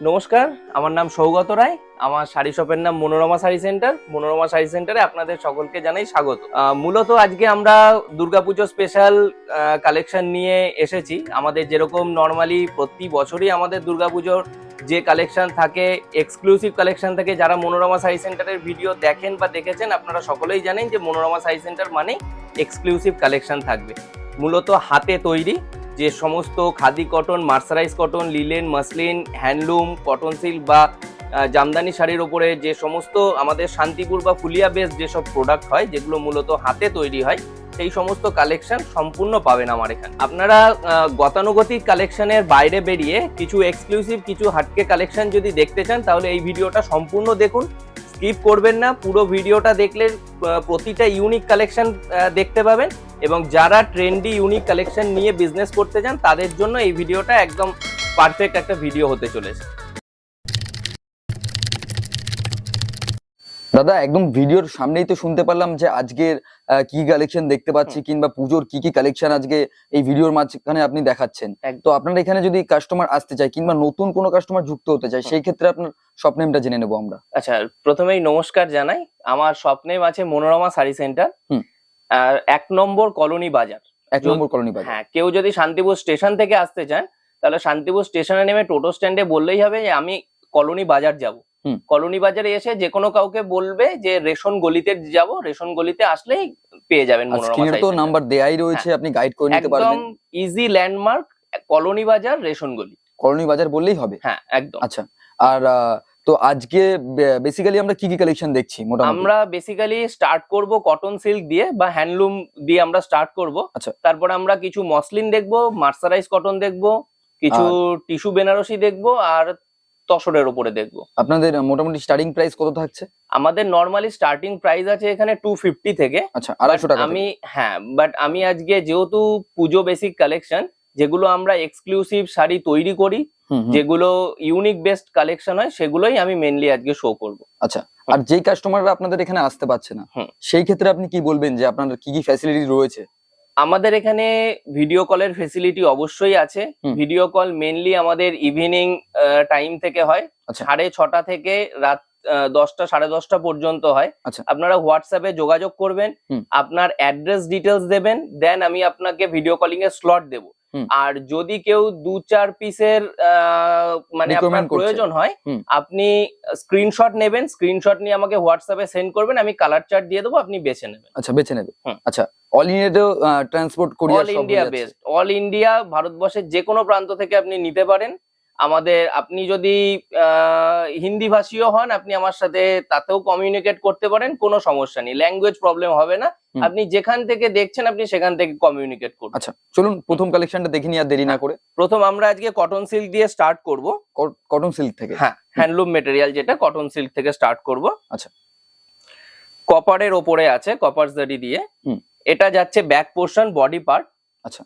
নমস্কার, আমার নাম সৌগত রায়। আমার শাড়ি শপের নাম মনোরমা শাড়ি সেন্টার। মনোরমা শাড়ি সেন্টারে আপনাদের সকলকে জানাই স্বাগত। মূলত আজকে আমরা দুর্গাপুজো স্পেশাল কালেকশন নিয়ে এসেছি। আমাদের যেরকম নর্মালি প্রতি বছরই আমাদের দুর্গাপুজোর যে কালেকশন থাকে এক্সক্লুসিভ কালেকশন থাকে, যারা মনোরমা শাড়ি সেন্টারের ভিডিও দেখেন বা দেখেছেন, আপনারা সকলেই জানেন যে মনোরমা শাড়ি সেন্টার মানে এক্সক্লুসিভ কালেকশন থাকবে। মূলত হাতে তৈরি যে সমস্ত khadi cotton, mercerise cotton, linen, muslin, handloom, cotton silk বা জামদানি শাড়ির ওপরে যে সমস্ত আমাদের শান্তিপুর বা ফুলিয়া বেস যেসব প্রোডাক্ট হয়, যেগুলো মূলত হাতে তৈরি হয়, সেই সমস্ত কালেকশন সম্পূর্ণ পাবেন আমার এখানে। আপনারা গতানুগতিক কালেকশনের বাইরে বেরিয়ে কিছু এক্সক্লুসিভ কিছু হাটকে কালেকশন যদি দেখতে চান, তাহলে এই ভিডিওটা সম্পূর্ণ দেখুন। স্কিপ করবেন না, পুরো ভিডিওটা দেখলে প্রতিটা ইউনিক কালেকশন দেখতে পাবেন। এবং যারা ট্রেন্ডি ইউনিক কালেকশন নিয়ে বিজনেস করতে চান তাদের জন্য এই ভিডিওটা একদম পারফেক্ট একটা ভিডিও হতে চলেছে। দাদা একদম ভিডিওর সামনেই তো শুনতে পারলাম যে আজকের কি কালেকশন দেখতে পাচ্ছি কিংবা পুজোর কি কি কালেকশন আজকে এই ভিডিওর মাঝখানে আপনি দেখাচ্ছেন। তো আপনার এখানে যদি কাস্টমার আসতে চায় কিংবা নতুন কোনো কাস্টমার যুক্ত হতে চায় সেই ক্ষেত্রে আপনার শপ নেমটা জেনে নেব আমরা। আচ্ছা প্রথমেই নমস্কার জানাই। আমার স্বপ্নেম আছে মনোরমা শাড়ি সেন্টার এক নম্বর কলোনি বাজার। এক নম্বর কলোনি বাজার। হ্যাঁ কেউ যদি শান্তিপুর স্টেশন থেকে আসতে চান তাহলে শান্তিপুর স্টেশনে নেমে টোটো স্ট্যান্ডে বললেই হবে যে আমি কলোনি বাজার যাব। কলোনি বাজারে এসে যে কোনো কাউকে বলবে যে রেশন গলিতে যাব রেশন গলিতে আসলেই পেয়ে যাবেন মনোরমা তো নাম্বার দেয়াই রয়েছে আপনি গাইড করে নিতে পারবেন। একদম ইজি ল্যান্ডমার্ক কলোনি বাজার রেশন গলি। কলোনি বাজার বললেই হবে? হ্যাঁ একদম। আচ্ছা আর তো আজকে বেসিক্যালি আমরা কি কি কালেকশন দেখছি মোটামুটি? আমরা বেসিক্যালি স্টার্ট করব কটন সিল্ক দিয়ে বা হ্যান্ডলুম দিয়ে আমরা স্টার্ট করব। আচ্ছা। তারপরে আমরা কিছু মসলিন দেখব মার্সারাইজ কটন দেখব কিছু টিস্যু বেনারসি দেখব আর তসরের উপরে দেখব। আপনাদের মোটামুটি স্টার্টিং প্রাইস কত থাকছে? আমাদের নর্মালি স্টার্টিং প্রাইস আছে এখানে টু ফিফটি থেকে। আচ্ছা আড়াইশো টাকা আমি হ্যাঁ বাট আমি আজকে যেহেতু পুজো বেসিক কালেকশন যেগুলো আমরা এক্সক্লুসিভ শাড়ি তৈরি করি যেগুলো ইউনিক বেস্ট কালেকশন হয় সেগুলোই আমি মেনলি আজকে শো করব। আচ্ছা আর যেই কাস্টমাররা আপনাদের এখানে আসতে পারছে না সেই ক্ষেত্রে আপনি কি বলবেন যে আপনাদের কি কি ফ্যাসিলিটি রয়েছে? আমাদের এখানে ভিডিও কলের ফেসিলিটি অবশ্যই আছে। ভিডিও কল মেনলি আমাদের ইভিনিং টাইম থেকে হয়। আচ্ছা। সাড়ে ছটা থেকে রাত দশটা সাড়ে দশটা পর্যন্ত হয়। আচ্ছা। আপনারা হোয়াটসঅ্যাপে যোগাযোগ করবেন। আপনার অ্যাড্রেস ডিটেলস দেবেন। দেন আমি আপনাকে ভিডিও কলিং এর স্লট দেব। আর যদি কেউ দু চার পিসের মানে আপনার প্রয়োজন হয়। আপনি স্ক্রিনশট নেবেন স্ক্রিনশট নিয়ে আমাকে হোয়াটসঅ্যাপে সেন্ড করবেন আমি কালার চার্ট দিয়ে দেবো আপনি বেছে নেবেন। আচ্ছা বেছে নেবেন আচ্ছা all ইন্ডিয়াতেও transport courier all India best all India ভারতবর্ষের যে কোনো প্রান্ত থেকে আপনি নিতে পারেন। আমাদের আপনি যদি আহ, হিন্দি ভাষীয় হন আপনি আমার সাথে তাতেও কমিউনিকেট করতে পারেন কোনো সমস্যা নেই। ল্যাঙ্গুয়েজ প্রবলেম হবে না। আপনি যেখান থেকে দেখছেন আপনি সেখান থেকে কমিউনিকেট করুন। আচ্ছা চলুন প্রথম কালেকশনটা দেখে নিই আর দেরি না করে। প্রথম আমরা আজকে কটন সিল্ক দিয়ে স্টার্ট করব। কটন সিল্ক থেকে? হ্যাঁ হ্যান্ডলুম মেটেরিয়াল যেটা কটন সিল্ক থেকে স্টার্ট করব। আচ্ছা। কপারের ওপরে আছে কপার জারি দিয়ে। এটা যাচ্ছে ব্যাক পোর্শন বডি পার্ট আচ্ছা।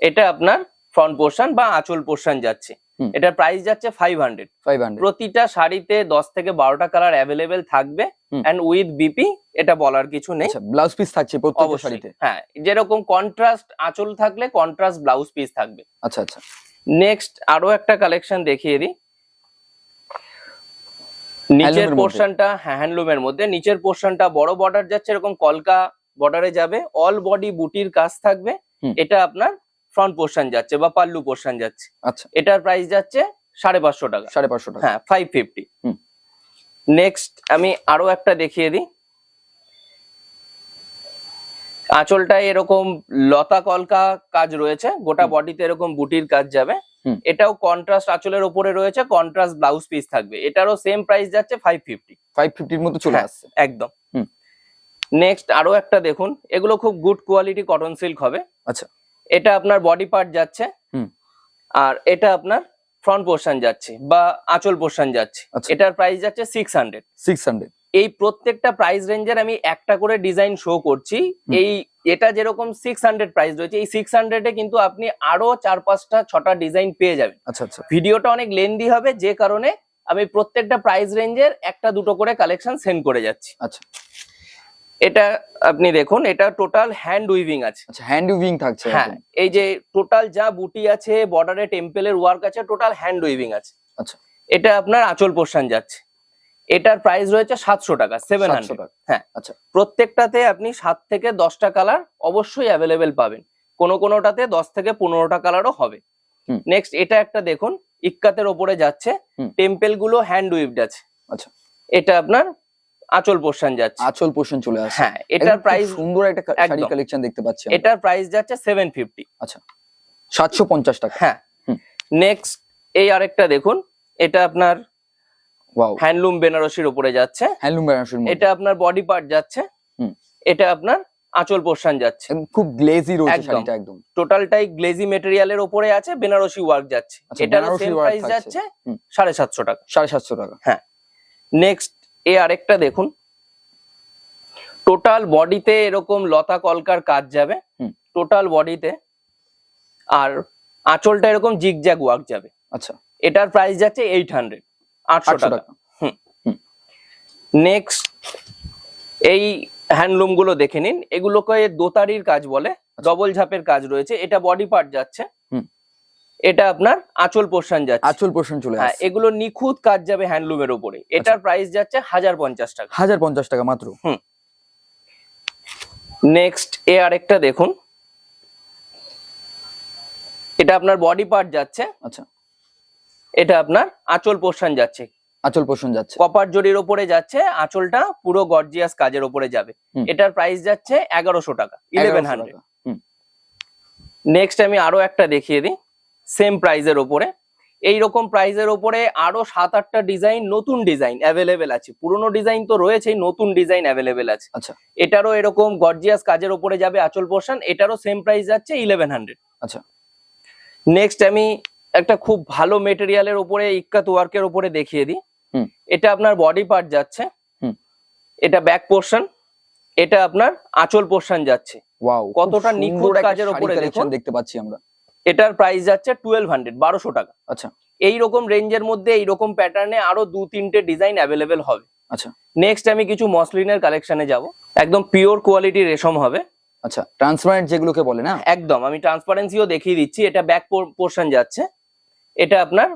এটা আপনার ফ্রন্ট পোর্শন বা আঁচল পোর্শন যাচ্ছে। এটার প্রাইস যাচ্ছে ফাইভ হান্ড্রেড ফাইভ হান্ড্রেড প্রতিটা শাড়িতে দশ থেকে বারোটা কালার অ্যাভেলেবেল থাকবে অ্যান্ড উইথ বিপি এটা বলার কিছু নেই। আচ্ছা ব্লাউজ পিস থাকছে শাড়িতে? হ্যাঁ যেরকম কন্ট্রাস্ট আঁচল থাকলে কন্ট্রাস্ট ব্লাউজ পিস থাকবে। আচ্ছা আচ্ছা। নেক্সট আরও একটা কালেকশন দেখিয়ে দিই। নিচের। পোর্শনটা হ্যান্ডলুমের মধ্যে। নিচের পোর্শনটা বড় বর্ডার যাচ্ছে এরকম কলকা বর্ডারে যাবে। অল বডি বুটির কাজ থাকবে। এটা আপনার ফ্রন্ট পোর্শন যাচ্ছে বা পাল্লু পোর্শন যাচ্ছে। আচ্ছা। এটার প্রাইস যাচ্ছে সাড়ে পাঁচশো টাকা। সাড়ে পাঁচশো টাকা। হ্যাঁ ফাইভ ফিফটি নেক্সট আমি আরও একটা দেখিয়ে দিই। আঁচলটায় এরকম লতা কলকা কাজ রয়েছে গোটা বডিতে এরকম বুটির কাজ যাবে। এটাও কন্ট্রাস্ট আঁচলের উপরে রয়েছে কন্ট্রাস্ট ব্লাউজ পিস থাকবে। এটারও সেম প্রাইস যাচ্ছে ফাইভ ফিফটি ফাইভ ফিফটির মতো চলে হ্যাঁ। আসছে। একদম। হুম। নেক্সট আরও একটা দেখুন। এগুলো খুব গুড কোয়ালিটি কটন সিল্ক হবে। আচ্ছা। এটা আপনার বডি পার্ট যাচ্ছে আর এটা আপনার ফ্রন্ট পোর্শন যাচ্ছে বা আঁচল পোর্শন যাচ্ছে। আচ্ছা। এটার প্রাইস যাচ্ছে সিক্স হান্ড্রেড সিক্স হান্ড্রেড এই প্রত্যেকটা প্রাইস রেঞ্জের আমি একটা করে ডিজাইন শো করছি। এই এটা যেরকম সিক্স হান্ড্রেড প্রাইস রয়েছে এই সিক্স হান্ড্রেডে কিন্তু আপনি আরও চার পাঁচটা ছটা ডিজাইন পেয়ে যাবেন। আচ্ছা আচ্ছা। ভিডিওটা অনেক লেন্দি হবে যে কারণে আমি প্রত্যেকটা প্রাইস রেঞ্জের একটা দুটো করে কালেকশন সেন্ড করে যাচ্ছি। আচ্ছা। এটা আপনি দেখুন এটা টোটাল হ্যান্ড উইভিং আছে। আচ্ছা হ্যান্ড উইভিং থাকছে হ্যাঁ এই যে টোটাল যা বুটি আছে বর্ডারে টেম্পেলের ওয়ার্ক আছে টোটাল হ্যান্ড উইভিং আছে। আচ্ছা। এটা আপনার আঁচল পোর্শন যাচ্ছে। এটার প্রাইস রয়েছে সাতশো টাকা সেভেন 700 হান্ড্রেড হ্যাঁ। আচ্ছা। প্রত্যেকটাতে আপনি সাত থেকে দশটা কালার অবশ্যই অ্যাভেলেবেল পাবেন। কোনো কোনোটাতে দশ থেকে পনেরোটা কালারও হবে। নেক্সট এটা একটা দেখুন ইক্কাতের ওপরে যাচ্ছে। টেম্পেলগুলো হ্যান্ড উইভড আছে। আচ্ছা। এটা আপনার আঁচল পোর্শন যাচ্ছে। আঁচল পোর্শন চলে আসে হ্যাঁ এটার প্রাইস সুন্দর একটা শাড়ি কালেকশন দেখতে পাচ্ছি এটার প্রাইস যাচ্ছে সেভেন ফিফটি সাতশো পঞ্চাশ টাকা। হ্যাঁ। নেক্সট এই আরেকটা দেখুন এটা আপনার ওয়াও হ্যান্ডলুম বেনারসির উপরে যাচ্ছে। হ্যান্ডলুম বেনারসির মধ্যে। এটা আপনার বডি পার্ট যাচ্ছে। হুম। এটা আপনার আঁচল পোর্শন যাচ্ছে। খুব গ্লেজি রয়েছে। শাড়িটা একদম। টোটালটাই গ্লেজি মেটেরিয়ালের উপরে আছে বেনারসি ওয়ার্ক যাচ্ছে। আচ্ছা, বেনারসি সেম প্রাইস যাচ্ছে হুম। সাড়ে সাতশো টাকা। সাড়ে সাতশো টাকা। নেক্সট এ আরেকটা দেখুন। টোটাল বডিতে এরকম লতা কলকার কাজ যাবে। হুম। টোটাল বডিতে আর আঁচলটা এরকম জিগ জিগজ্যাগ ওয়ার্ক যাবে। আচ্ছা। এটার প্রাইস যাচ্ছে এইট হান্ড্রেড আটশো টাকা। নেক্সট এই হ্যান্ডলুমগুলো দেখে নিন। এগুলোকে দোতারির কাজ বলে ডবল ঝাপের কাজ রয়েছে। এটা বডি পার্ট যাচ্ছে। এটা আপনার আঁচল পোর্শন যাচ্ছে। আঁচল পোর্শন চলে হ্যাঁ আসছে। এগুলো নিখুঁত কাজ যাবে হ্যান্ডলুমের উপরে। এটার প্রাইস যাচ্ছে হাজার পঞ্চাশ টাকা। হাজার পঞ্চাশ টাকা মাত্র। হুম। নেক্সট এ আরেকটা দেখুন। এটা আপনার বডি পার্ট যাচ্ছে। আচ্ছা। এটা আপনার আঁচল পোর্শন যাচ্ছে। আঁচল পোর্শন যাচ্ছে। কপার জরির ওপরে যাচ্ছে আঁচলটা পুরো গর্জিয়াস কাজের ওপরে যাবে। এটার প্রাইস যাচ্ছে এগারোশো টাকা ইলেভেন 1100 হান্ড্রেড নেক্সট আমি আরও একটা দেখিয়ে দিই। সেম প্রাইজের ওপরে। এই রকম প্রাইজের ওপরে আরও সাত আটটা ডিজাইন নতুন ডিজাইন অ্যাভেলেবেল আছে। পুরনো ডিজাইন তো রয়েছেই নতুন ডিজাইন অ্যাভেলেবেল আছে। আচ্ছা। এটারও এরকম গর্জিয়াস কাজের ওপরে যাবে আঁচল পোর্শন এটারও সেম প্রাইস যাচ্ছে ইলেভেন হান্ড্রেড আচ্ছা। নেক্সট আমি একটা খুব ভালো মেটেরিয়ালের উপরে ইক্কাত ওয়ার্কের উপরে দেখিয়ে দিই। এটা আপনার বডি পার্ট যাচ্ছে। এটা ব্যাক পোর্শন এটা আপনার আচল পোর্শন যাচ্ছে। কতটা নিখুঁত কাজের দেখুন। দেখতে পাচ্ছি আমরা। এটার প্রাইস যাচ্ছে টুয়েলভ হান্ড্রেড বারোশো টাকা। আচ্ছা। এইরকম রেঞ্জের মধ্যে এইরকম প্যাটার্নে আরও দু তিনটে ডিজাইন অ্যাভেলেবেল হবে। আচ্ছা। নেক্সট আমি কিছু মসলিনের কালেকশনে যাব। একদম পিওর কোয়ালিটি রেশম হবে। আচ্ছা ট্রান্সপারেন্ট যেগুলোকে বলে না? একদম আমি ট্রান্সপারেন্সিও দেখিয়ে দিচ্ছি। এটা ব্যাক পোর্শন যাচ্ছে। এটা আপনার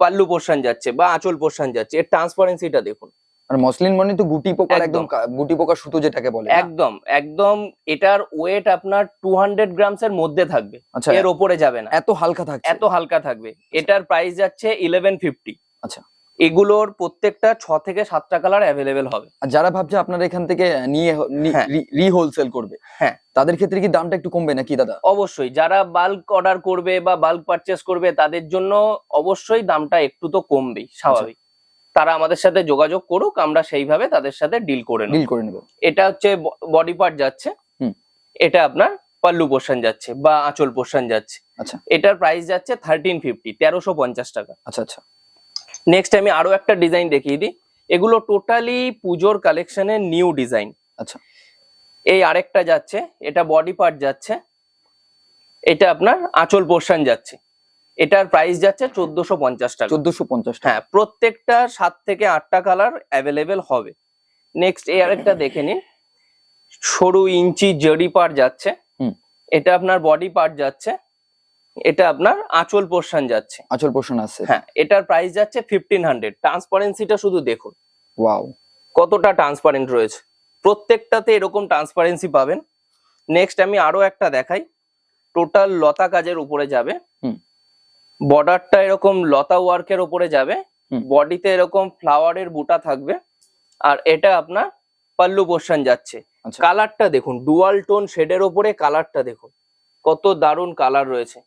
পাল্লু পোর্শন যাচ্ছে বা আঁচল পোর্শন যাচ্ছে। এর ট্রান্সপারেন্সিটা দেখুন। আর মসলিন মানে তো গুটি পোকার একদম। গুটি পোকার সুতো যেটাকে বলে। একদম একদম এটার ওয়েট আপনার টু হান্ড্রেড গ্রামস এর মধ্যে থাকবে। আচ্ছা। এর ওপরে যাবে না। এত হালকা থাকছে। এত হালকা থাকবে। এটার প্রাইস যাচ্ছে ইলেভেন ফিফটি আচ্ছা। এগুলোর প্রত্যেকটা ছ থেকে সাতটা কালার অ্যাভেলেবেল হবে। আর যারা ভাবছে আপনারা এখান থেকে নিয়ে হ্যাঁ। রি হোলসেল করবে হ্যাঁ। তাদের ক্ষেত্রে কি দামটা একটু কমবে নাকি দাদা? অবশ্যই যারা বাল্ক অর্ডার করবে বা বাল্ক পারচেস করবে তাদের জন্য অবশ্যই দামটা একটু তো কমবেই স্বাভাবিক। তারা আমাদের সাথে যোগাযোগ করুক আমরা সেইভাবে তাদের সাথে ডিল করে ডিল করে নেবে। এটা হচ্ছে বডি পার্ট যাচ্ছে। এটা আপনার পাল্লু পোর্শন যাচ্ছে বা আঁচল পোর্শন যাচ্ছে। আচ্ছা। এটার প্রাইস যাচ্ছে থার্টিন ফিফটি তেরোশো পঞ্চাশ টাকা। আচ্ছা আচ্ছা। নেক্সট আমি আরও একটা ডিজাইন দেখিয়ে দিই। এগুলো টোটালি পুজোর কালেকশনের নিউ ডিজাইন আচ্ছা। এই আরেকটা যাচ্ছে এটা বডি পার্ট যাচ্ছে। এটা আপনার আঁচল পোর্শন যাচ্ছে। এটার প্রাইস যাচ্ছে চোদ্দশো পঞ্চাশ টাকা। চোদ্দশো পঞ্চাশ হ্যাঁ প্রত্যেকটা সাত থেকে আটটা কালার অ্যাভেলেবেল হবে। নেক্সট এই আরেকটা দেখে নিন। সরু ইঞ্চি জরি পার্ট যাচ্ছে। হুম। এটা আপনার বডি পার্ট যাচ্ছে। এটা আপনার আঁচল পোর্শন যাচ্ছে। আচল পোর্শন আছে। হ্যাঁ এটার প্রাইস যাচ্ছে ফিফটিন হান্ড্রেড ট্রান্সপারেন্সিটা শুধু দেখুন। ওয়াও কতটা ট্রান্সপারেন্ট রয়েছে। প্রত্যেকটাতে এরকম ট্রান্সপারেন্সি পাবেন। নেক্সট আমি আরও একটা দেখাই। টোটাল লতা কাজের উপরে যাবে। হুম। বর্ডারটা এরকম লতা ওয়ার্কের উপরে যাবে বডিতে এরকম ফ্লাওয়ারের বুটা থাকবে আর এটা আপনার পাল্লু পোর্শন যাচ্ছে। আচ্ছা। কালারটা দেখুন ডুয়াল টোন শেডের ওপরে কালারটা দেখুন কত দারুণ কালার রয়েছে।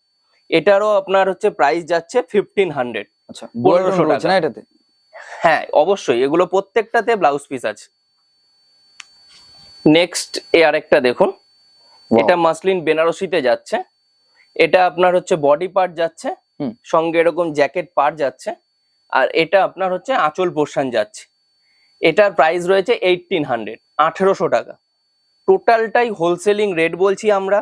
এটারও আপনার হচ্ছে প্রাইস যাচ্ছে ফিফটিন হান্ড্রেড আচ্ছা 1500 ডুয়াল টোন রয়েছে টাকা। না এটাতে? হ্যাঁ অবশ্যই এগুলো প্রত্যেকটাতে ব্লাউজ পিস আছে। নেক্সট এ আরেকটা দেখুন। এটা মাসলিন বেনারসিতে যাচ্ছে। এটা আপনার হচ্ছে বডি পার্ট যাচ্ছে। সঙ্গে এরকম জ্যাকেট পার্ট যাচ্ছে আর এটা আপনার হচ্ছে আঁচল পোর্শন যাচ্ছে। এটার প্রাইস রয়েছে এইটিন হান্ড্রেড আঠেরোশো টাকা। টোটালটাই হোলসেলিং রেট বলছি আমরা।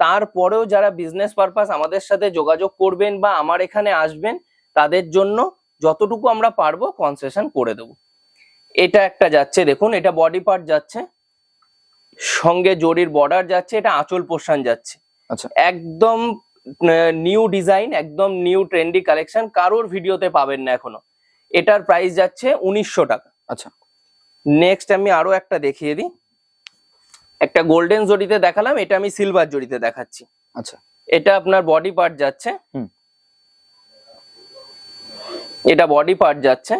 তারপরেও যারা বিজনেস পারপাস আমাদের সাথে যোগাযোগ করবেন বা আমার এখানে আসবেন তাদের জন্য যতটুকু আমরা পারব কনসেশন করে দেবো। এটা একটা যাচ্ছে দেখুন এটা বডি পার্ট যাচ্ছে সঙ্গে জরির বর্ডার যাচ্ছে এটা আঁচল পোর্শন যাচ্ছে। আচ্ছা। একদম নিউ ডিজাইন একদম নিউ ট্রেন্ডি কালেকশন কারোর ভিডিওতে পাবেন না এখনও। এটার প্রাইস যাচ্ছে উনিশশো টাকা। আচ্ছা। নেক্সট আমি আরও একটা দেখিয়ে দিই। একটা গোল্ডেন জরিতে দেখালাম এটা আমি সিলভার জরিতে দেখাচ্ছি। আচ্ছা। এটা আপনার বডি পার্ট যাচ্ছে। এটা বডি পার্ট যাচ্ছে।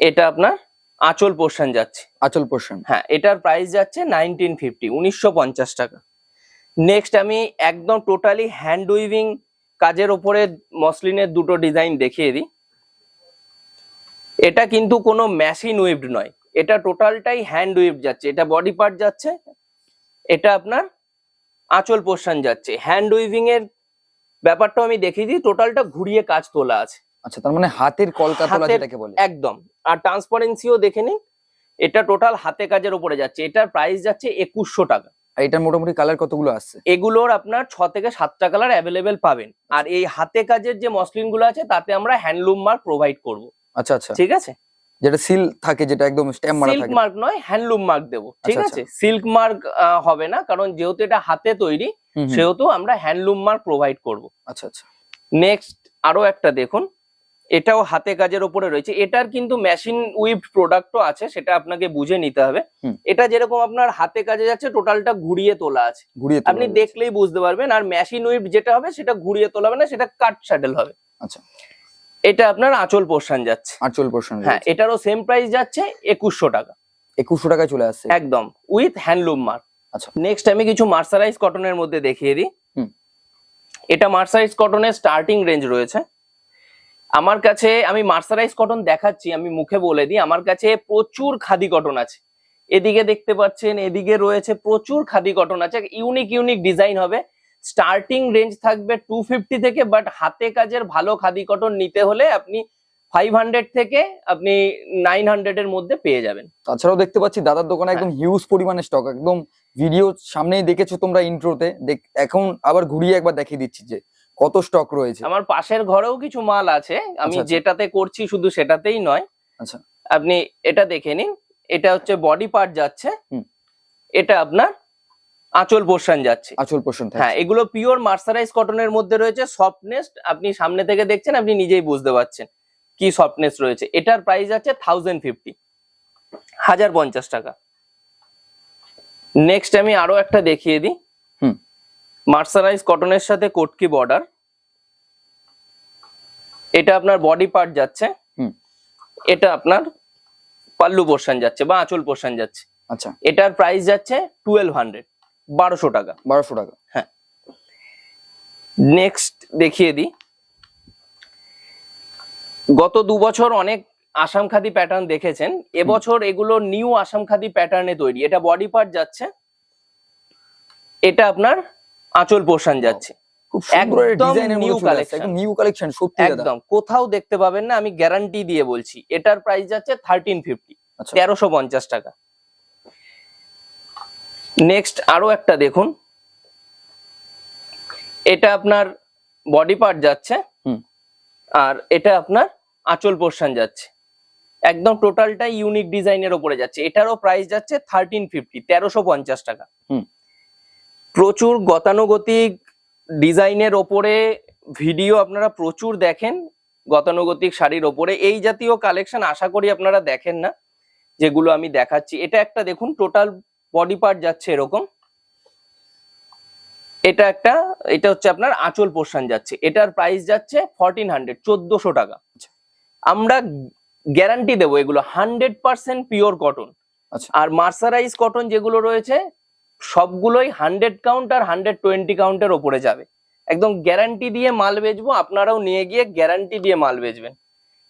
এটা আপনার আঁচল পোর্শন যাচ্ছে। আচল পোর্শন হ্যাঁ এটার প্রাইস যাচ্ছে নাইনটিন ফিফটি উনিশশো পঞ্চাশ টাকা। নেক্সট আমি একদম টোটালি হ্যান্ড উইভিং কাজের ওপরে মসলিনের দুটো ডিজাইন দেখিয়ে দিই। এটা কিন্তু কোনো মেশিন উইভড নয়। এটা টোটালটাই হ্যান্ড উইভড যাচ্ছে। এটা বডি পার্ট যাচ্ছে এটা আপনার আঁচল পোর্শন যাচ্ছে। হ্যান্ড উইভিং এর ব্যাপারটাও আমি দেখিয়ে দিই। টোটালটা ঘুরিয়ে কাজ তোলা আছে। আচ্ছা তার মানে হাতের কলকাতা হাতের- যেটাকে বলে। একদম। আর ট্রান্সপারেন্সিও দেখে নিন। এটা টোটাল হাতে কাজের উপরে যাচ্ছে। এটার প্রাইস যাচ্ছে একুশশো টাকা। এটার মোটামুটি কালার কতগুলো আছে? এগুলোর আপনার ছ থেকে সাতটা কালার অ্যাভেলেবেল পাবেন। আর এই হাতে কাজের যে মসলিনগুলো আছে তাতে আমরা হ্যান্ডলুম মার্ক প্রোভাইড করব। আচ্ছা আচ্ছা। ঠিক আছে? যেটা সিল থাকে যেটা একদম স্ট্যাম্প মারা সিল্ক মার্ক নয় হ্যান্ডলুম মার্ক দেবো। ঠিক আচ্ছা, আছে? সিল্ক মার্ক হবে না কারণ যেহেতু এটা হাতে তৈরি। সেহেতু আমরা হ্যান্ডলুম মার্ক প্রোভাইড করব। আচ্ছা আচ্ছা। নেক্সট আরও একটা দেখুন। এটাও হাতে কাজের উপরে রয়েছে। এটার কিন্তু মেশিন উইভ প্রোডাক্টও আছে সেটা আপনাকে বুঝে নিতে হবে। এটা যেরকম আপনার হাতে কাজে যাচ্ছে টোটালটা ঘুরিয়ে তোলা আছে। ঘুরিয়ে আপনি দেখলেই বুঝতে পারবেন আর মেশিন উইভ যেটা হবে সেটা ঘুরিয়ে তোলা হবে না সেটা কাট স্যাডেল হবে। আচ্ছা। এটা আপনার আঁচল পোর্শন যাচ্ছে। আঁচল পোর্শন হ্যাঁ এটারও সেম প্রাইস যাচ্ছে একুশশো টাকা। একুশশো টাকায় চলে আসছে। একদম উইথ হ্যান্ডলুম মার্ক আচ্ছা। নেক্সট আমি কিছু মার্সারাইজ কটনের মধ্যে দেখিয়ে দিই। এটা মার্সারাইজ কটনের স্টার্টিং রেঞ্জ রয়েছে। আমার কাছে আমি মার্সারাইজ কটন দেখাচ্ছি আমি মুখে বলে দিই আমার কাছে প্রচুর খাদি কটন আছে। এদিকে দেখতে পাচ্ছেন এদিকে রয়েছে প্রচুর খাদি কটন আছে ইউনিক ইউনিক ডিজাইন হবে। স্টার্টিং রেঞ্জ থাকবে টু ফিফটি থেকে বাট হাতে কাজের ভালো খাদি কটন নিতে হলে আপনি ফাইভ হান্ড্রেড থেকে আপনি নাইন হান্ড্রেড এর মধ্যে পেয়ে যাবেন। তাছাড়াও দেখতে পাচ্ছি দাদার দোকানে একদম হিউজ পরিমাণে স্টক একদম ভিডিও সামনেই দেখেছ তোমরা ইন্ট্রোতে এখন আবার ঘুরিয়ে একবার দেখিয়ে দিচ্ছি যে কত স্টক রয়েছে? আমার পাশের ঘরেও কিছু মাল আছে। আমি আচ্ছা, আচ্ছা। যেটাতে করছি শুধু সেটাতেই নয়। আচ্ছা। আপনি এটা দেখে নিন। এটা হচ্ছে বডি পার্ট যাচ্ছে। এটা আপনার আঁচল পোর্শন যাচ্ছে। আঁচল পোর্শন হ্যাঁ এগুলো পিওর মার্সারাইজ কটনের মধ্যে রয়েছে। সফটনেস আপনি সামনে থেকে দেখছেন আপনি নিজেই বুঝতে পারছেন কি সফটনেস রয়েছে। এটার প্রাইস আছে থাউজেন্ড ফিফটি হাজার পঞ্চাশ টাকা। নেক্সট আমি আরও একটা দেখিয়ে দিই। মার্সারাইজ কটনের সাথে কোটকি বর্ডার। এটা আপনার বডি পার্ট যাচ্ছে। এটা আপনার পাল্লু পোর্শন যাচ্ছে বা আঁচল পোর্শন যাচ্ছে। আচ্ছা। এটার প্রাইস যাচ্ছে টুয়েলভ হান্ড্রেড বারোশো টাকা। বারোশো টাকা। হ্যাঁ। নেক্সট দেখিয়ে দিই। গত দু বছর অনেক আসাম খাদি প্যাটার্ন দেখেছেন। এবছর এগুলো নিউ আসাম খাদি প্যাটার্নে তৈরি। এটা বডি পার্ট যাচ্ছে। এটা আপনার আঁচল পোর্শন যাচ্ছে। খুব সুন্দর ডিজাইনের নিউ কালেকশন নিউ কালেকশন সত্যি একদম কোথাও দেখতে পাবেন না আমি গ্যারান্টি দিয়ে বলছি। এটার প্রাইস যাচ্ছে থার্টিন ফিফটি আচ্ছা। তেরোশো পঞ্চাশ টাকা। নেক্সট আরও একটা দেখুন। এটা আপনার বডি পার্ট যাচ্ছে হুম। আর এটা আপনার আঁচল পোর্শন যাচ্ছে। একদম টোটালটাই ইউনিক ডিজাইনের ওপরে যাচ্ছে। এটারও প্রাইস যাচ্ছে থার্টিন ফিফটি তেরোশো পঞ্চাশ টাকা। হুম। প্রচুর গতানুগতিক ডিজাইনের ওপরে ভিডিও আপনারা প্রচুর দেখেন গতানুগতিক শাড়ির ওপরে। এই জাতীয় কালেকশন আশা করি আপনারা দেখেন না যেগুলো আমি দেখাচ্ছি। এটা একটা দেখুন টোটাল বডি পার্ট যাচ্ছে এরকম। এটা একটা এটা হচ্ছে আপনার আঁচল পোর্শন যাচ্ছে। এটার প্রাইস যাচ্ছে ফরটিন হান্ড্রেড চোদ্দশো টাকা। আচ্ছা। আমরা গ্যারান্টি দেবো এগুলো। হান্ড্রেড পার্সেন্ট পিওর কটন আচ্ছা। আর মার্সারাইজ কটন যেগুলো রয়েছে সবগুলোই হান্ড্রেড কাউন্ট আর হান্ড্রেড টোয়েন্টি কাউন্টের ওপরে যাবে। একদম গ্যারান্টি দিয়ে মাল বেচবো আপনারাও নিয়ে গিয়ে গ্যারান্টি দিয়ে মাল বেচবেন।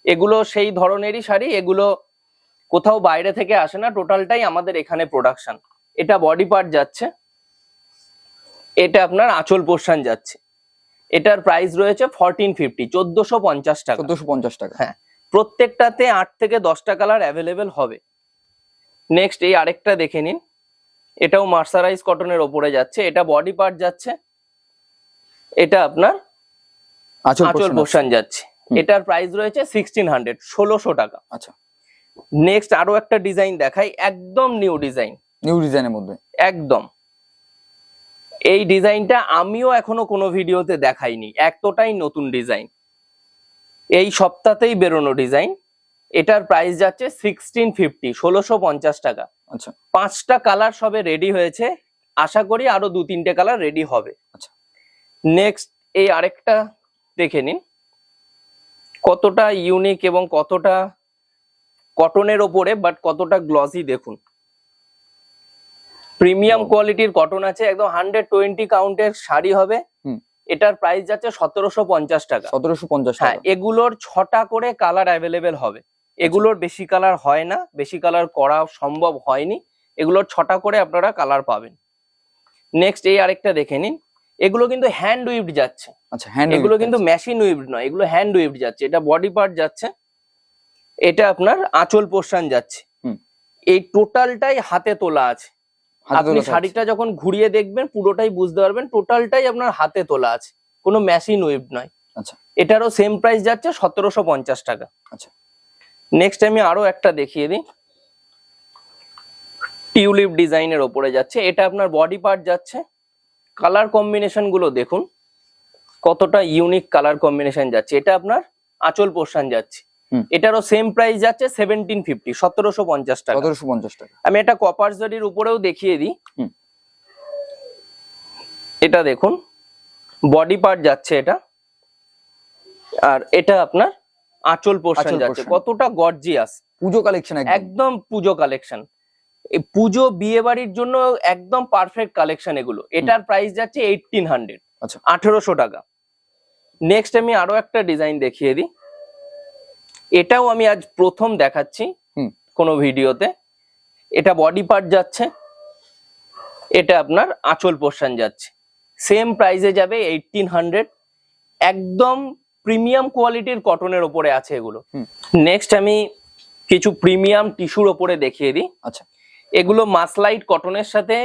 এগুলো সেই ধরনেরই শাড়ি এগুলো কোথাও বাইরে থেকে আসে না টোটালটাই আমাদের এখানে প্রোডাকশন এটা বডি পার্ট যাচ্ছে এটা আপনার আঁচল পোর্শন যাচ্ছে। এটার প্রাইস রয়েছে ফরটিন ফিফটি চোদ্দশো পঞ্চাশ টাকা। চোদ্দশো পঞ্চাশ টাকা। হ্যাঁ প্রত্যেকটাতে আট থেকে দশটা কালার অ্যাভেলেবেল হবে। নেক্সট এই আরেকটা দেখে নিন। এটাও মার্সারাইজ কটনের ওপরে যাচ্ছে এটা বডি পার্ট যাচ্ছে এটা আপনার আঁচল পোর্শন যাচ্ছে। এটার প্রাইস রয়েছে সিক্সটিন হান্ড্রেড ষোলোশো টাকা। আচ্ছা। নেক্সট আরও একটা ডিজাইন দেখাই একদম নিউ ডিজাইন নিউ ডিজাইনের মধ্যে। একদম। এই ডিজাইনটা আমিও এখনও কোনো ভিডিওতে দেখাইনি এতটাই নতুন ডিজাইন এই সপ্তাহতেই বেরোনো ডিজাইন এটার প্রাইস যাচ্ছে সিক্সটিন ফিফটি ষোলোশো পঞ্চাশ টাকা। আচ্ছা। পাঁচটা কালার সবে রেডি হয়েছে। আশা করি আরও দু তিনটে কালার রেডি হবে। আচ্ছা। নেক্সট এই আরেকটা দেখে নিন। কতটা ইউনিক এবং কতটা কটনের ওপরে বাট কতটা গ্লসি দেখুন। প্রিমিয়াম কোয়ালিটির কটন আছে একদম হান্ড্রেড টোয়েন্টি কাউন্টের শাড়ি হবে। হুম। এটার প্রাইস যাচ্ছে সতেরোশো পঞ্চাশ টাকা। সতেরোশো পঞ্চাশ হ্যাঁ এগুলোর ছটা করে কালার অ্যাভেলেবেল হবে। এগুলোর বেশি কালার হয় না বেশি কালার করা সম্ভব হয়নি। এগুলোর ছটা করে আপনারা কালার পাবেন। নেক্সট এই আরেকটা দেখে নিন। এগুলো কিন্তু হ্যান্ড উইভড যাচ্ছে। আচ্ছা হ্যান্ড এগুলো কিন্তু মেশিন উইভড নয় এগুলো হ্যান্ড উইভড যাচ্ছে। এটা বডি পার্ট যাচ্ছে। এটা আপনার আঁচল পোর্শন যাচ্ছে। এই টোটালটাই হাতে তোলা আছে। আপনি শাড়িটা যখন ঘুরিয়ে দেখবেন পুরোটাই বুঝতে পারবেন টোটালটাই আপনার হাতে তোলা আছে। কোনো মেশিন ওয়েব নয়। আচ্ছা। এটারও সেম প্রাইস যাচ্ছে সতেরোশো পঞ্চাশ টাকা। আচ্ছা। নেক্সট আমি আরও একটা দেখিয়ে দিই। টিউলিপ ডিজাইনের ওপরে যাচ্ছে। এটা আপনার বডি পার্ট যাচ্ছে। কালার কম্বিনেশনগুলো দেখুন। কতটা ইউনিক কালার কম্বিনেশন যাচ্ছে। এটা আপনার আঁচল পোর্শন যাচ্ছে। হুম। এটারও সেম প্রাইস যাচ্ছে সেভেন্টিন ফিফটি সতেরোশো পঞ্চাশ টাকা। সতেরোশো পঞ্চাশ টাকা। আমি এটা কপার জরির উপরেও দেখিয়ে দিই। হুম। এটা দেখুন। বডি পার্ট যাচ্ছে এটা। আর এটা আপনার আঁচল পোর্শন যাচ্ছে। কতটা গর্জিয়াস পুজো কালেকশন একদম। পুজো কালেকশন এই পুজো বিয়ে বাড়ির জন্য একদম পারফেক্ট কালেকশন এগুলো। এটার প্রাইস যাচ্ছে এইটিন হান্ড্রেড আচ্ছা। আঠেরোশো টাকা। নেক্সট আমি আরও একটা ডিজাইন দেখিয়ে দিই। এটাও আমি আজ প্রথম দেখাচ্ছি। কোনো ভিডিওতে। এটা বডি পার্ট যাচ্ছে। এটা আপনার আঁচল পোর্শন যাচ্ছে। সেম প্রাইসে যাবে এইটিন হান্ড্রেড একদম প্রিমিয়াম কোয়ালিটির কটনের ওপরে আছে এগুলো। নেক্সট আমি কিছু প্রিমিয়াম টিস্যুর ওপরে দেখিয়ে দিই। আচ্ছা। এগুলো মাসলাইট কটনের সাথে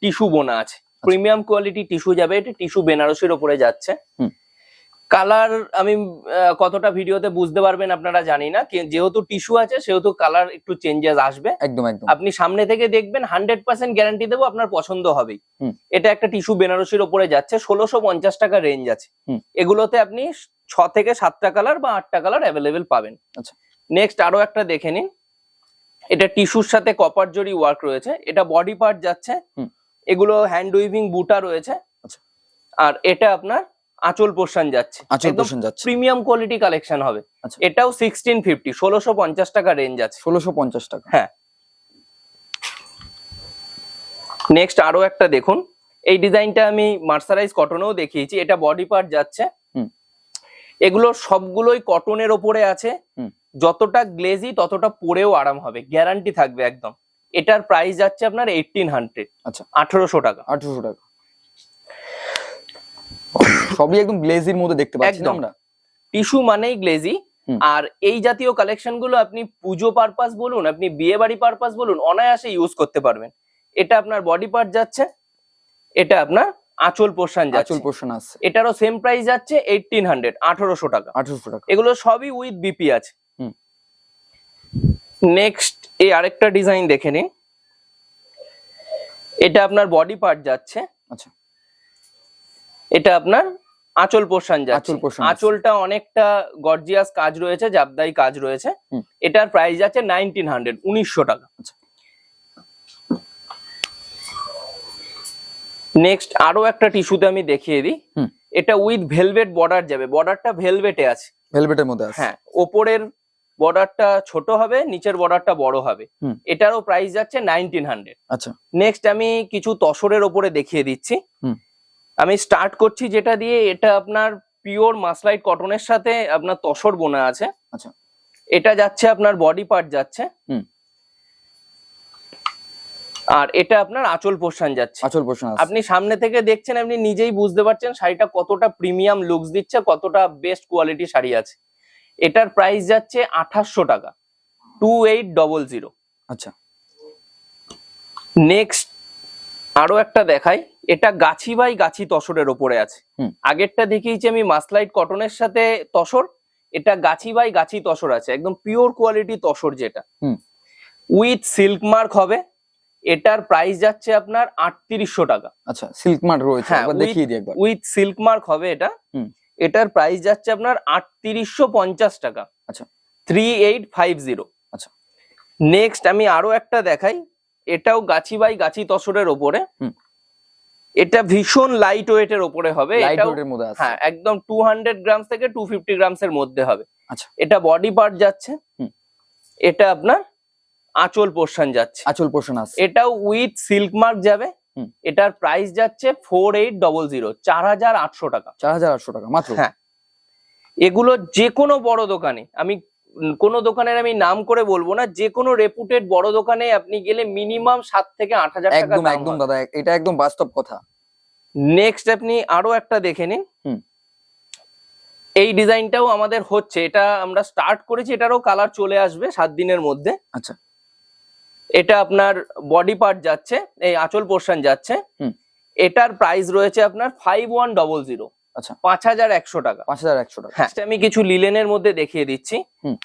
টিস্যু বোনা আছে। প্রিমিয়াম কোয়ালিটি টিস্যু যাবে এটা টিস্যু বেনারসির ওপরে যাচ্ছে। কালার আমি কতটা ভিডিওতে বুঝতে পারবেন আপনারা জানি না যেহেতু টিস্যু আছে সেহেতু কালার একটু চেঞ্জেস আসবে। একদম একদম। আপনি সামনে থেকে দেখবেন হান্ড্রেড পার্সেন্ট গ্যারান্টি দেবো আপনার পছন্দ হবেই। এটা একটা টিস্যু বেনারসির ওপরে যাচ্ছে ষোলোশো পঞ্চাশ টাকা রেঞ্জ আছে। এগুলোতে আপনি ছ থেকে সাতটা কালার বা আটটা কালার অ্যাভেলেবেল পাবেন। আচ্ছা। নেক্সট আরও একটা দেখে নিন। এটা টিস্যুর সাথে কপার জরি ওয়ার্ক রয়েছে। এটা বডি পার্ট যাচ্ছে। এগুলো হ্যান্ড উইভিং বুটা রয়েছে। আচ্ছা। আর এটা আপনার আঁচল পোর্শন যাচ্ছে। আঁচল পোর্শন যাচ্ছে। প্রিমিয়াম কোয়ালিটি কালেকশন হবে। আচ্ছা। এটাও সিক্সটিন ফিফটি ষোলোশো পঞ্চাশ টাকা রেঞ্জ আছে। ষোলোশো পঞ্চাশ টাকা। হ্যাঁ। নেক্সট আরও একটা দেখুন। এই ডিজাইনটা আমি মার্সারাইজ কটনেও দেখিয়েছি। এটা বডি পার্ট যাচ্ছে। এগুলো সবগুলোই কটনের ওপরে আছে। যতটা গ্লেজি ততটা পরেও আরাম হবে। গ্যারান্টি থাকবে একদম। এটার প্রাইস যাচ্ছে আপনার এইটিন হান্ড্রেড আচ্ছা। আঠারোশো টাকা। আঠারোশো টাকা। সবই একদম গ্লেজির মধ্যে দেখতে পাচ্ছি একদম। আমরা। টিস্যু মানেই গ্লেজি আর এই জাতীয় কালেকশনগুলো আপনি পুজো পারপাস বলুন আপনি বিয়ে বাড়ি পারপাস বলুন অনায়াসে ইউজ করতে পারবেন। এটা আপনার বডি পার্ট যাচ্ছে। এটা আপনার আঁচল পোর্শন আঁচল পোর্শন আছে। এটারও সেম প্রাইস যাচ্ছে এইটিন হান্ড্রেড আঠারোশো টাকা। আঠারোশো টাকা। এগুলো সবই উইথ বিপি আছে। হুম। নেক্সট এই আরেকটা ডিজাইন দেখে নিন। এটা আপনার বডি পার্ট যাচ্ছে। আচ্ছা। এটা আপনার আঁচল পোর্শন যাচ্ছে। আঁচলটা অনেকটা গর্জিয়াস কাজ রয়েছে জাবদাই কাজ রয়েছে। হুম। এটার প্রাইস যাচ্ছে নাইনটিন হান্ড্রেড উনিশশো টাকা। আচ্ছা। নেক্সট আরও একটা টিস্যুতে আমি দেখিয়ে দিই। এটা উইথ ভেলভেট বর্ডার যাবে বর্ডারটা ভেলভেটে আছে ভেলভেটের মধ্যে আছে হ্যাঁ ওপরের বর্ডারটা ছোট হবে নিচের বর্ডারটা বড় হবে। এটারও প্রাইস যাচ্ছে নাইনটিন হান্ড্রেড আচ্ছা নেক্সট আমি কিছু তসরের ওপরে দেখিয়ে দিচ্ছি। আমি স্টার্ট করছি যেটা দিয়ে এটা আপনার পিওর মাসলাইট কটনের সাথে আপনার তসর বোনা আছে আচ্ছা। এটা যাচ্ছে আপনার বডি পার্ট যাচ্ছে। আর এটা আপনার আঁচল পোর্শন যাচ্ছে। আঁচল আছে। আপনি সামনে থেকে দেখছেন আপনি নিজেই বুঝতে পারছেন শাড়িটা কতটা প্রিমিয়াম লুকস দিচ্ছে কতটা বেস্ট কোয়ালিটি শাড়ি আছে। এটার প্রাইস যাচ্ছে আঠাশশো টাকা টু এইট ডবল জিরো আচ্ছা। নেক্সট আরও একটা দেখাই। এটা গাছি বাই গাছি তসরের ওপরে আছে। আগেরটা দেখিয়েছি আমি মাসলাইট কটনের সাথে তসর। এটা গাছি বাই গাছি তসর আছে একদম পিওর কোয়ালিটি তসর যেটা। হুম। উইথ সিল্ক মার্ক হবে এটার প্রাইস যাচ্ছে আপনার আটত্রিশশো টাকা আচ্ছা সিল্ক মার্ট রয়েছে হ্যাঁ, একবার with- দেখিয়ে দিই একবার উইথ সিল্ক মার্ক হবে এটা হুম। এটার প্রাইস যাচ্ছে আপনার আটত্রিশশো পঞ্চাশ টাকা আচ্ছা। থ্রি এইট ফাইভ জিরো আচ্ছা। নেক্সট আমি আরও একটা দেখাই এটাও গাছি বাই গাছি তসরের ওপরে হুম। এটা ভীষণ লাইট ওয়েটের ওপরে হবে হ্যাঁ একদম টু হান্ড্রেড গ্রামস থেকে টু ফিফটি গ্রামস এর মধ্যে হবে আচ্ছা। এটা বডি পার্ট যাচ্ছে হুম। এটা আপনার আঁচল পোর্শন যাচ্ছে। আচল পোর্শন আছে। এটাও উইথ সিল্ক মার্ক যাবে। হুম। এটার প্রাইস যাচ্ছে ফোর এইট ডবল জিরো চার হাজার আটশো টাকা। চার হাজার আটশো টাকা মাত্র? হ্যাঁ। এগুলো যে কোনো বড় দোকানে আমি কোনো দোকানের আমি নাম করে বলব না যে কোনো রেপুটেড বড় দোকানে আপনি গেলে মিনিমাম সাত থেকে আট হাজার টাকা একদম একদম দাদা এটা একদম বাস্তব কথা। নেক্সট আপনি আরও একটা দেখে নিন। হুম। এই ডিজাইনটাও আমাদের হচ্ছে এটা আমরা স্টার্ট করেছি এটারও কালার চলে আসবে সাত দিনের মধ্যে। আচ্ছা। এটা আপনার বডি পার্ট যাচ্ছে এই আঁচল পোর্শন যাচ্ছে। হুম। এটার প্রাইস রয়েছে আপনার ফাইভ ওয়ান ডবল জিরো আচ্ছা। পাঁচ হাজার একশো টাকা। পাঁচ হাজার একশো টাকা। হ্যাঁ আমি কিছু লিলেনের মধ্যে দেখিয়ে দিচ্ছি। হুম।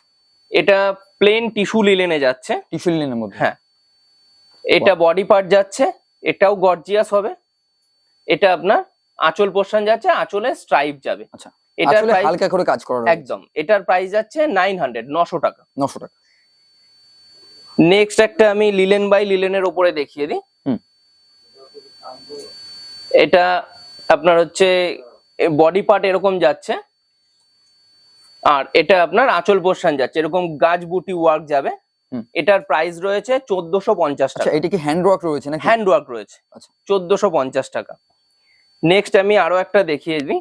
এটা প্লেন টিস্যু লিলেনে যাচ্ছে। টিস্যু মধ্যে। হ্যাঁ। এটা বডি পার্ট যাচ্ছে এটাও গর্জিয়াস হবে। এটা আপনার আঁচল পোর্শন যাচ্ছে আঁচলে স্ট্রাইপ যাবে। আচ্ছা। এটার হালকা করে কাজ করা একদম। এটার প্রাইস যাচ্ছে নাইন হান্ড্রেড নশো টাকা। নশো টাকা। নেক্সট একটা আমি লিলেন বাই লিলেনের ওপরে দেখিয়ে দিই। এটা আপনার হচ্ছে বডি পার্ট এরকম যাচ্ছে আর এটা আপনার আঁচল পোর্শন যাচ্ছে। এরকম গাছ বুটি ওয়ার্ক যাবে। হুম। এটার প্রাইস রয়েছে চোদ্দশো পঞ্চাশ আচ্ছা টাকা এটা কি হ্যান্ড ওয়ার্ক রয়েছে না হ্যান্ড ওয়ার্ক রয়েছে। আচ্ছা। চোদ্দশো পঞ্চাশ টাকা। নেক্সট আমি আরও একটা দেখিয়ে দিই।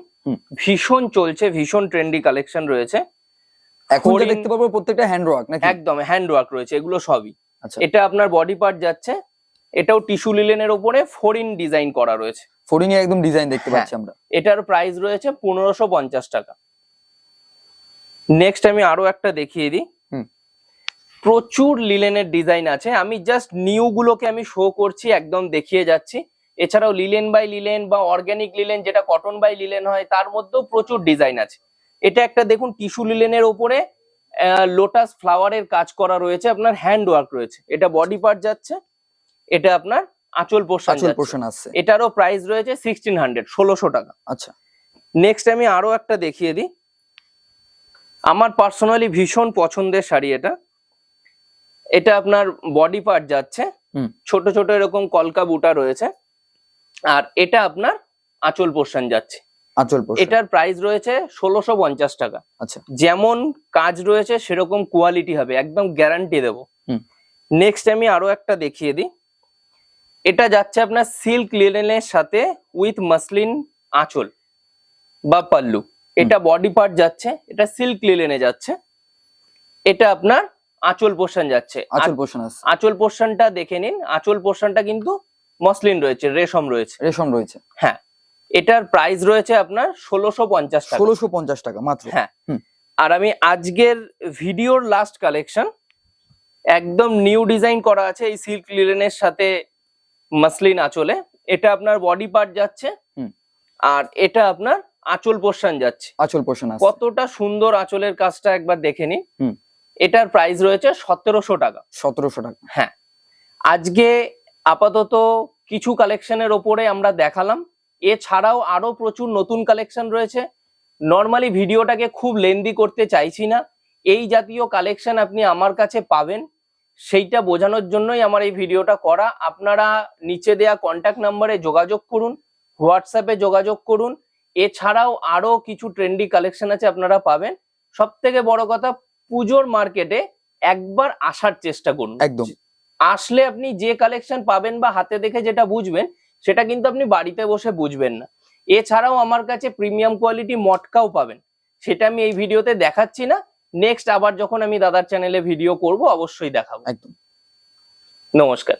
ভীষণ চলছে ভীষণ ট্রেন্ডি কালেকশন রয়েছে। এখন হরিণ- দেখতে পাবো প্রত্যেকটা হ্যান্ড ওয়ার্ক নাকি? একদম হ্যান্ড ওয়ার্ক রয়েছে এগুলো সবই। আচ্ছা। এটা আপনার বডি পার্ট যাচ্ছে এটাও টিস্যু লিলেনের ওপরে ফোরিন ডিজাইন করা রয়েছে। ফোরিং এ একদম ডিজাইন দেখতে হ্যাঁ। পাচ্ছি আমরা। এটার প্রাইস রয়েছে পনেরোশো পঞ্চাশ টাকা। নেক্সট আমি আরও একটা দেখিয়ে দিই। হুম। প্রচুর লিলেনের ডিজাইন আছে আমি জাস্ট নিউ গুলোকে আমি শো করছি একদম দেখিয়ে যাচ্ছি। এছাড়াও লিলেন বাই লিলেন বা অর্গানিক লিলেন যেটা কটন বাই লিলেন হয় তার মধ্যেও প্রচুর ডিজাইন আছে। এটা একটা দেখুন টিস্যু লিলেনের ওপরে লোটাস ফ্লাওয়ারের কাজ করা রয়েছে আপনার হ্যান্ড ওয়ার্ক রয়েছে। এটা বডি পার্ট যাচ্ছে এটা আপনার আঁচল পোর্শন আচল পোর্শন আসছে। এটারও প্রাইস রয়েছে সিক্সটিন হান্ড্রেড ষোলোশো টাকা। আচ্ছা। নেক্সট আমি আরও একটা দেখিয়ে দিই। আমার পার্সোনালি ভীষণ পছন্দের শাড়ি এটা। এটা আপনার বডি পার্ট যাচ্ছে। ছোট ছোট এরকম কলকা বুটা রয়েছে আর এটা আপনার আঁচল পোর্শন যাচ্ছে। আচল এটার প্রাইস রয়েছে ষোলোশো পঞ্চাশ টাকা। আচ্ছা। যেমন কাজ রয়েছে সেরকম কোয়ালিটি হবে একদম গ্যারান্টি দেবো। হুম। নেক্সট আমি আরও একটা দেখিয়ে দিই। এটা যাচ্ছে আপনার সিল্ক লিনেনের সাথে উইথ মাসলিন আঁচল বা পাল্লু। এটা বডি পার্ট যাচ্ছে এটা সিল্ক লিলেনে যাচ্ছে। এটা আপনার আঁচল পোর্শন যাচ্ছে। আচল পোর্শন আঁচল পোর্শনটা দেখে নিন। আঁচল পোর্শনটা কিন্তু মসলিন রয়েছে রেশম রয়েছে। রেশম রয়েছে। হ্যাঁ। এটার প্রাইস রয়েছে আপনার ষোলোশো পঞ্চাশ টাকা। ষোলোশো পঞ্চাশ টাকা মাত্র। হ্যাঁ। আর আমি আজকের ভিডিওর লাস্ট কালেকশন একদম নিউ ডিজাইন করা আছে এই সিল্ক লিলেনের সাথে মাসলিন আঁচলে। এটা আপনার বডি পার্ট যাচ্ছে হুম। আর এটা আপনার আঁচল পোর্শন যাচ্ছে। আচল পোর্শন কতটা সুন্দর আঁচলের কাজটা একবার দেখে নিন। হুম। এটার প্রাইস রয়েছে সতেরোশো টাকা। সতেরোশো টাকা। হ্যাঁ। আজকে আপাতত কিছু কালেকশনের ওপরে আমরা দেখালাম। এছাড়াও আরও প্রচুর নতুন কালেকশন রয়েছে। নর্মালি ভিডিওটাকে খুব লেন্দি করতে চাইছি না। এই জাতীয় কালেকশন আপনি আমার কাছে পাবেন। সেইটা বোঝানোর জন্যই আমার এই ভিডিওটা করা। আপনারা নিচে দেয়া কন্ট্যাক্ট নাম্বারে যোগাযোগ করুন হোয়াটসঅ্যাপে যোগাযোগ করুন। এছাড়াও আরও কিছু ট্রেন্ডি কালেকশন আছে আপনারা পাবেন। সব থেকে বড় কথা পুজোর মার্কেটে একবার আসার চেষ্টা করুন। একদম। আসলে আপনি যে কালেকশন পাবেন বা হাতে দেখে যেটা বুঝবেন সেটা কিন্তু আপনি বাড়িতে বসে বুঝবেন না। এছাড়াও আমার কাছে প্রিমিয়াম কোয়ালিটি মটকাও পাবেন। সেটা আমি এই ভিডিওতে দেখাচ্ছি না। নেক্সট আবার যখন আমি দাদার চ্যানেলে ভিডিও করব অবশ্যই দেখাবো। একদম। নমস্কার।